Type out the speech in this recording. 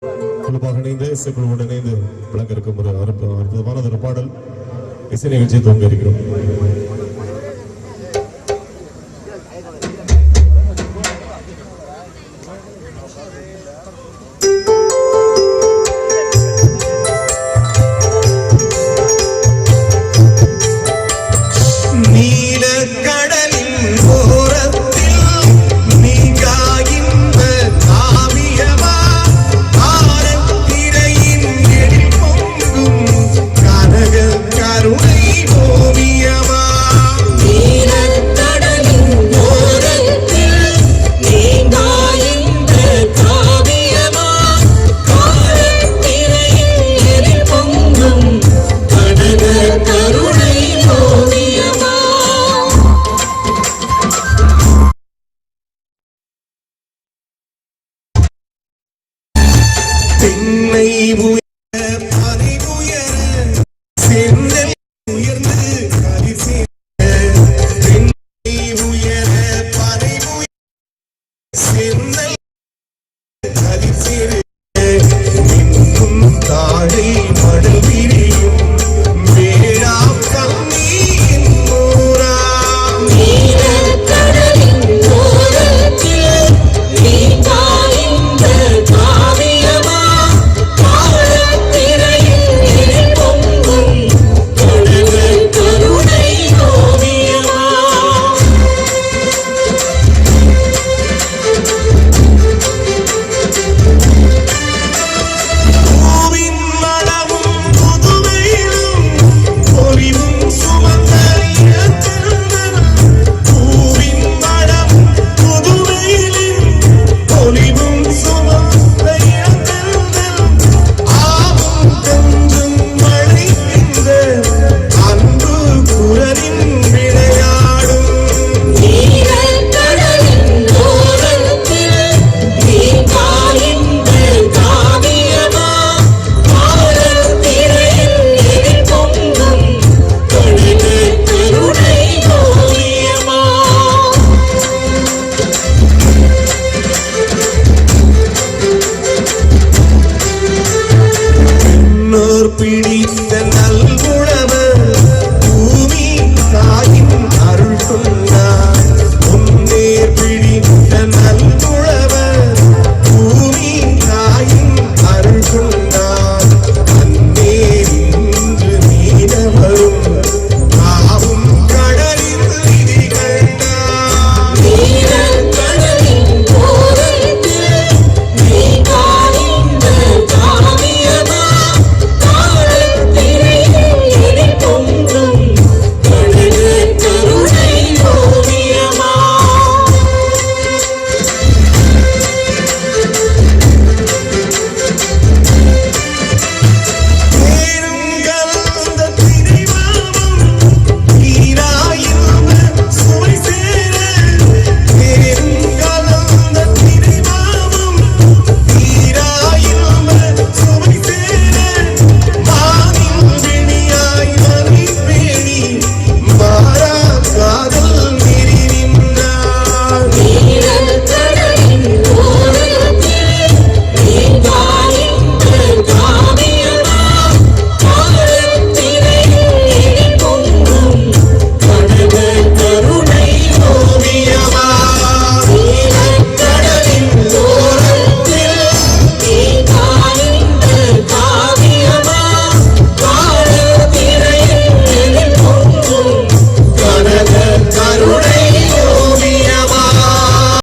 குழுவாக இணைந்து இசைக்குழுவோடு இணைந்து விளங்க இருக்கும் ஒரு அற்பு- அற்புதமான ஒரு பாடல் இசை நிகழ்ச்சியை துவங்க இருக்கிறோம். 你不要 You.